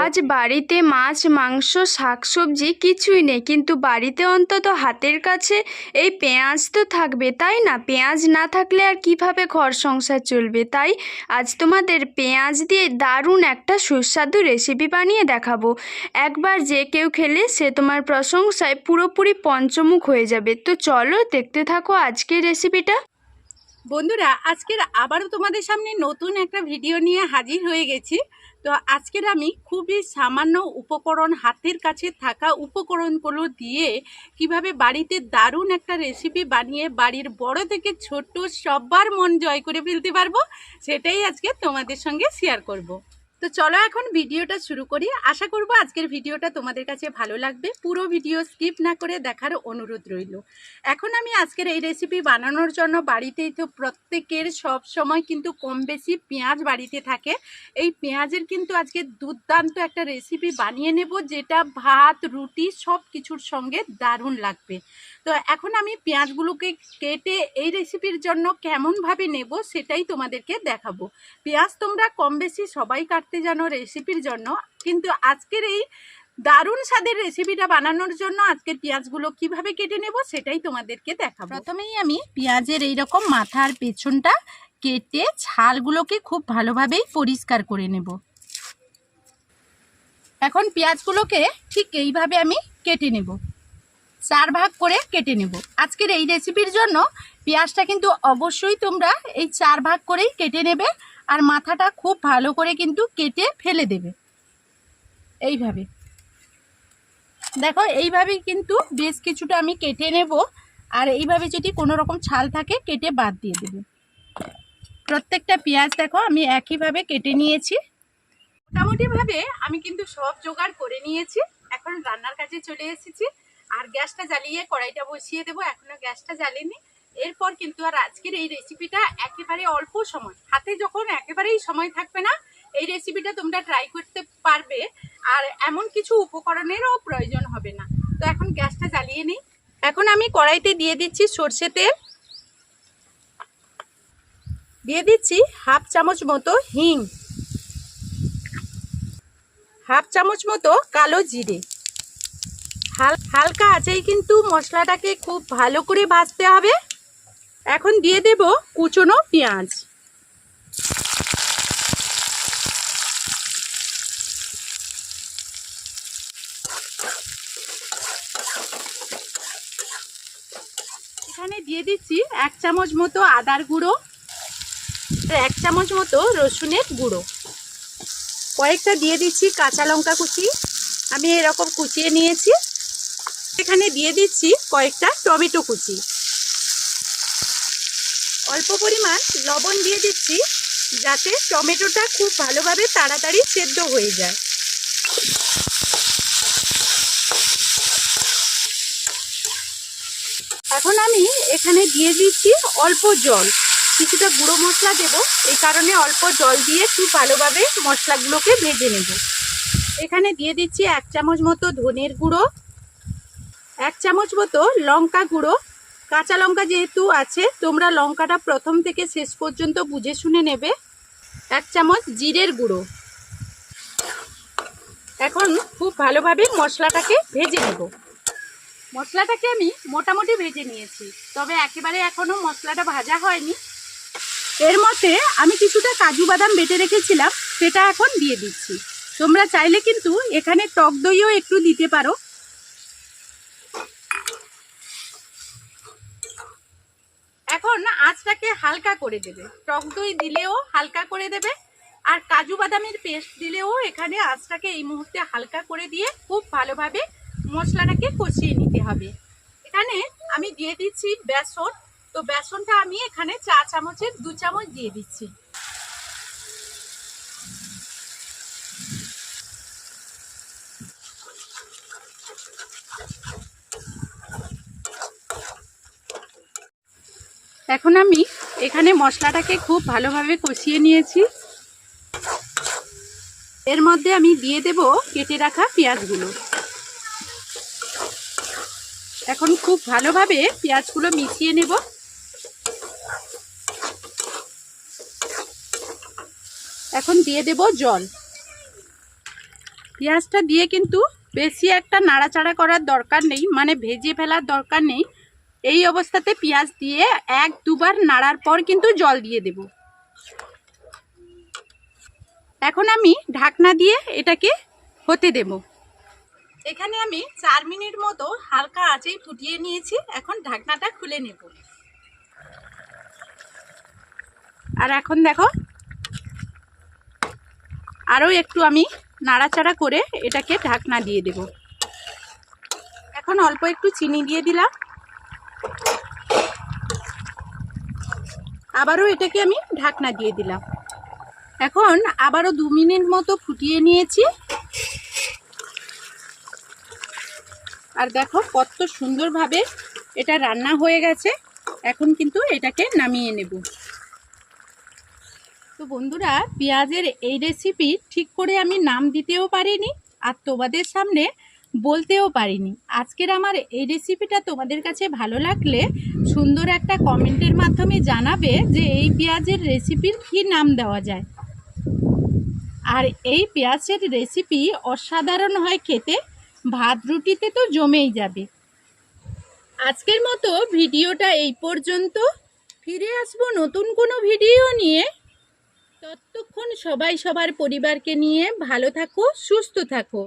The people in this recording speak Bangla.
আজ বাড়িতে মাছ, মাংস, শাকসবজি কিছুই নেই, কিন্তু বাড়িতে অন্তত হাতের কাছে এই পেঁয়াজ তো থাকবে, তাই না? পেঁয়াজ না থাকলে আর কীভাবে ঘর সংসার চলবে? তাই আজ তোমাদের পেঁয়াজ দিয়ে দারুণ একটা সুস্বাদু রেসিপি বানিয়ে দেখাবো। একবার যে কেউ খেলে সে তোমার প্রশংসায় পুরোপুরি পঞ্চমুখ হয়ে যাবে। তো চলো দেখতে থাকো আজকের রেসিপিটা বন্ধুরা, আজকের আবারও তোমাদের সামনে নতুন একটা ভিডিও নিয়ে হাজির হয়ে গেছি তো আজকের আমি খুবই সামান্য উপকরণ, হাতের কাছে থাকা উপকরণগুলো দিয়ে কীভাবে বাড়িতে দারুণ একটা রেসিপি বানিয়ে বাড়ির বড় থেকে ছোট সবার মন জয় করে ফেলতে পারব, সেটাই আজকে তোমাদের সঙ্গে শেয়ার করব। তো চলো এখন ভিডিওটা শুরু করি। আশা করব আজকের ভিডিওটা তোমাদের কাছে ভালো লাগবে। পুরো ভিডিও স্কিপ না করে দেখার অনুরোধ রইল। এখন আমি আজকের এই রেসিপি বানানোর জন্য বাড়িতেই তো প্রত্যেকের সব সময় কিন্তু কম বেশি পেঁয়াজ বাড়িতে থাকে। এই পেঁয়াজের কিন্তু আজকে দুর্দান্ত একটা রেসিপি বানিয়ে নেব, যেটা ভাত, রুটি সব কিছুর সঙ্গে দারুণ লাগবে। তো এখন আমি পেঁয়াজগুলোকে কেটে এই রেসিপির জন্য কেমনভাবে নেব সেটাই তোমাদেরকে দেখাবো। পেঁয়াজ তোমরা কম বেশি সবাই কাটতে জানো রেসিপির জন্য। কিন্তু আজকের এই দারুণ স্বাদের রেসিপিটা বানানোর জন্য আজকের পেঁয়াজগুলো কীভাবে কেটে নেব সেটাই তোমাদেরকে দেখাবো। প্রথমেই আমি পেঁয়াজের এই রকম মাথার পেছনটা কেটে ছালগুলোকে খুব ভালোভাবেই পরিষ্কার করে নেব। এখন পেঁয়াজগুলোকে ঠিক এইভাবে আমি কেটে নেব। চার ভাগ করে কেটে নেব। আজকের এই রেসিপির জন্য পেঁয়াজটা কিন্তু অবশ্যই তোমরা এই চার ভাগ করেই কেটে নেবে। আর মাথাটা খুব ভালো করে কিন্তু কেটে ফেলে দেবে। এইভাবে। দেখো এইভাবেই কিন্তু বেশ কিছুটা আমি কেটে নেব। আর এইভাবে যদি কোনো রকম ছাল থাকে, কেটে বাদ দিয়ে দেবে। প্রত্যেকটা পেঁয়াজ দেখো, আমি একইভাবে কেটে নিয়েছি। মোটামুটিভাবে আমি কিন্তু সব জোগাড় করে নিয়েছি। এখন রান্নার কাজে চলে এসেছি। আর গ্যাসটা জ্বালিয়ে কড়াইটা বসিয়ে দেবো। এখনও গ্যাসটা জ্বালিনি। এরপর কিন্তু আর আজকের এই রেসিপিটা একেবারে অল্প সময়। হাতে যখন একেবারেই সময় থাকবে না, এই রেসিপিটা তোমরা ট্রাই করতে পারবে। আর এমন কিছু উপকরণেরও প্রয়োজন হবে না। তো এখন গ্যাসটা জ্বালিয়ে নিই। এখন আমি কড়াইতে দিয়ে দিচ্ছি সর্ষে তেল। দিয়ে দিচ্ছি হাফ চামচ মতো হিং। হাফ চামচ মতো কালো জিরে। হাল, হালকা আছেই কিন্তু মশলাটাকে খুব ভালো করে ভাজতে হবে। এখন দিয়ে দেব কুচনো পেঁয়াজ। এখানে দিয়ে দিচ্ছি এক চামচ মতো আদার গুঁড়ো, এক চামচ মতো রসুনের গুঁড়ো। কয়েকটা দিয়ে দিচ্ছি কাঁচা লঙ্কা কুচি, আমি এরকম কুচিয়ে নিয়েছি। এখানে দিয়ে দিচ্ছি কয়েকটা টমেটো কুচি। অল্প পরিমাণ লবণ দিয়ে দিচ্ছি যাতে টমেটোটা খুব ভালোভাবে তাড়াতাড়ি সেদ্ধ হয়ে যায়। এখন আমি এখানে দিয়ে দিচ্ছি অল্প জল। কিছুটা গুঁড়ো মশলা দেব, এই কারণে অল্প জল দিয়ে খুব ভালোভাবে মশলাগুলোকে ভেজে নেব। এখানে দিয়ে দিচ্ছি এক চামচ মতো ধনের গুঁড়ো, এক চামচ মতো লঙ্কা গুঁড়ো কাঁচা লঙ্কা যেহেতু আছে, তোমরা লঙ্কাটা প্রথম থেকে শেষ পর্যন্ত বুঝে শুনে নেবে। এক চামচ জিরের গুঁড়ো। এখন খুব ভালোভাবে মশলাটাকে ভেজে নেব। মশলাটাকে আমি মোটামুটি ভেজে নিয়েছি, তবে একেবারে এখনও মশলাটা ভাজা হয়নি। এর মধ্যে আমি কিছুটা কাজু বাদাম বেটে রেখেছিলাম, সেটা এখন দিয়ে দিচ্ছি। তোমরা চাইলে কিন্তু এখানে টক দইও একটু দিতে পারো। আঁচটাকে হালকা করে দেবে। টক দই দিলেও হালকা করে দেবে আর কাজু বাদামের পেস্ট দিলেও এখানে আঁচটাকে এই মুহূর্তে হালকা করে দিয়ে খুব ভালোভাবে মশলাটাকে কষিয়ে নিতে হবে। এখানে আমি দিয়ে দিচ্ছি বেসন। তো বেসনটা আমি এখানে চা চামচের দু চামচ দিয়ে দিচ্ছি। এখন আমি এখানে মশলাটাকে খুব ভালোভাবে কষিয়ে নিয়েছি। এর মধ্যে আমি দিয়ে দেব কেটে রাখা পেঁয়াজগুলো। এখন খুব ভালোভাবে পেঁয়াজগুলো মিশিয়ে নেব। এখন দিয়ে দেব জল। পেঁয়াজটা দিয়ে কিন্তু বেশি একটা নাড়াচাড়া করার দরকার নেই মানে ভেজে ফেলার দরকার নেই। এই অবস্থাতে পেঁয়াজ দিয়ে এক দুবার নাড়ার পর কিন্তু জল দিয়ে দেব। এখন আমি ঢাকনা দিয়ে এটাকে হতে দেব। এখানে আমি চার মিনিট মতো হালকা আঁচেই ফুটিয়ে নিয়েছি। এখন ঢাকনাটা খুলে নেব। আর এখন দেখো, আরও একটু আমি নাড়াচাড়া করে এটাকে ঢাকনা দিয়ে দেব। এখন অল্প একটু চিনি দিয়ে দিলাম। আবারও এটাকে আমি ঢাকনা দিয়ে দিলাম। এখন আবারও দু মিনিট মতো ফুটিয়ে নিয়েছি। আর দেখো কত সুন্দরভাবে এটা রান্না হয়ে গেছে। এখন কিন্তু এটাকে নামিয়ে নেব। তো বন্ধুরা, পেঁয়াজের এই রেসিপি ঠিক করে আমি নাম দিতেও পারিনি। আর তোমাদের সামনে বলতেও পারিনি। আজকের আমার এই রেসিপিটা তোমাদের কাছে ভালো লাগলে সুন্দর একটা কমেন্টের মাধ্যমে জানাবে যে এই পেঁয়াজের রেসিপির কি নাম দেওয়া যায়। আর এই পেঁয়াজের রেসিপি অসাধারণ হয় খেতে, ভাত রুটিতে তো জমেই যাবে। আজকের মতো ভিডিওটা এই পর্যন্ত। ফিরে আসব নতুন কোনো ভিডিও নিয়ে। ততক্ষণ সবাই সবার পরিবারকে নিয়ে ভালো থাকো, সুস্থ থাকো।